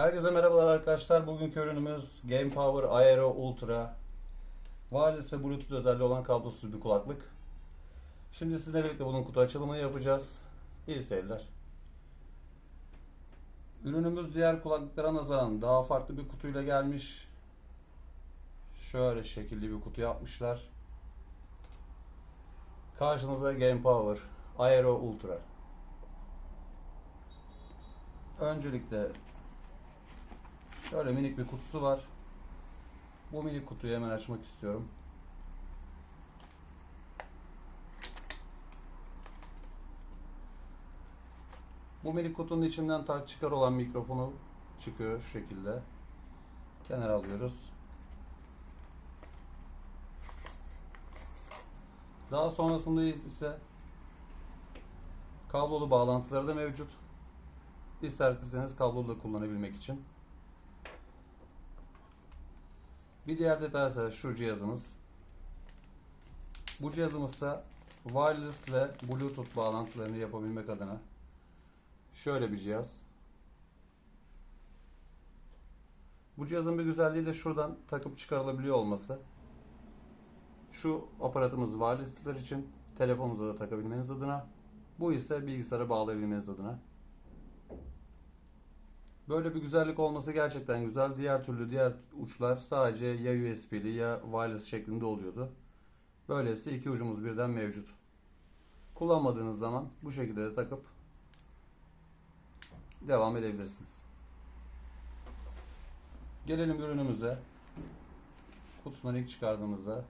Herkese merhabalar arkadaşlar. Bugünkü ürünümüz Game Power Aero Ultra. Wireless ve Bluetooth özelliği olan kablosuz bir kulaklık. Şimdi sizinle birlikte bunun kutu açılımını yapacağız. İyi seyirler. Ürünümüz diğer kulaklıklara nazaran daha farklı bir kutuyla gelmiş. Şöyle şekilli bir kutu yapmışlar. Karşınızda Game Power Aero Ultra. Öncelikle şöyle minik bir kutusu var. Bu minik kutuyu hemen açmak istiyorum. Bu minik kutunun içinden tak çıkar olan mikrofonu çıkıyor şu şekilde. Kenara alıyoruz. Daha sonrasında ise kablolu bağlantıları da mevcut. İsterseniz kablolu da kullanabilmek için. Bir diğer detay ise şu cihazımız. Bu cihazımız ise wireless ve bluetooth bağlantılarını yapabilmek adına şöyle bir cihaz. Bu cihazın bir güzelliği de şuradan takıp çıkarılabiliyor olması. Şu aparatımız wireless'lar için telefonunuza da takabilmeniz adına. Bu ise bilgisayara bağlayabilmeniz adına. Böyle bir güzellik olması gerçekten güzel. Diğer türlü diğer uçlar sadece ya USB'li ya wireless şeklinde oluyordu. Böylesi iki ucumuz birden mevcut. Kullanmadığınız zaman bu şekilde de takıp devam edebilirsiniz. Gelelim ürünümüze. Kutusundan ilk çıkardığımızda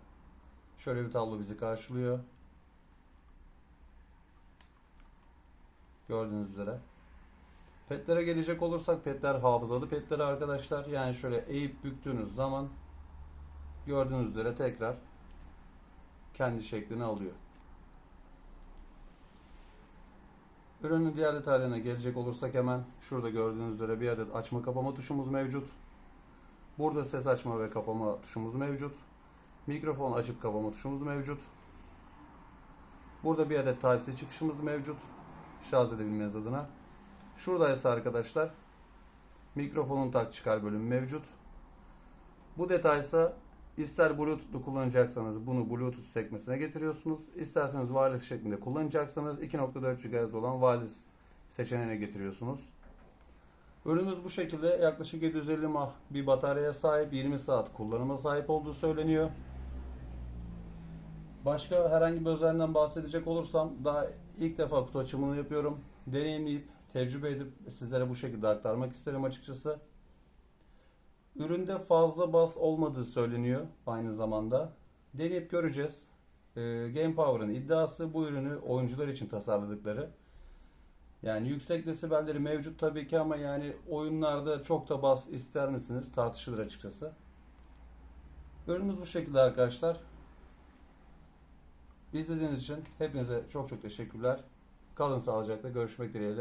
şöyle bir tablo bizi karşılıyor. Gördüğünüz üzere. Petlere gelecek olursak petler hafızalı petler arkadaşlar. Yani şöyle eğip büktüğünüz zaman gördüğünüz üzere tekrar kendi şeklini alıyor. Ürünün diğer detaylarına gelecek olursak hemen şurada gördüğünüz üzere bir adet açma kapama tuşumuz mevcut. Burada ses açma ve kapama tuşumuz mevcut. Mikrofon açıp kapama tuşumuz mevcut. Burada bir adet Type-C çıkışımız mevcut. Şarj edebilmeniz adına. Şurada ise arkadaşlar mikrofonun tak çıkar bölümü mevcut. Bu detay ise ister Bluetooth'lu kullanacaksanız bunu Bluetooth sekmesine getiriyorsunuz. İsterseniz wireless şeklinde kullanacaksanız 2.4 GHz olan wireless seçeneğine getiriyorsunuz. Ürünümüz bu şekilde yaklaşık 750 mAh bir bataryaya sahip 20 saat kullanıma sahip olduğu söyleniyor. Başka herhangi bir özelliğinden bahsedecek olursam daha ilk defa kutu açımını yapıyorum. Deneyimleyip tecrübe edip sizlere bu şekilde aktarmak isterim açıkçası. Üründe fazla bas olmadığı söyleniyor aynı zamanda. Deneyip göreceğiz. Ee, Game Power'ın iddiası bu ürünü oyuncular için tasarladıkları. Yani yüksek desibelleri mevcut tabii ki ama yani oyunlarda çok da bas ister misiniz tartışılır açıkçası. Ürünümüz bu şekilde arkadaşlar. İzlediğiniz için hepinize çok çok teşekkürler. Kalın sağlıcakla görüşmek dileğiyle.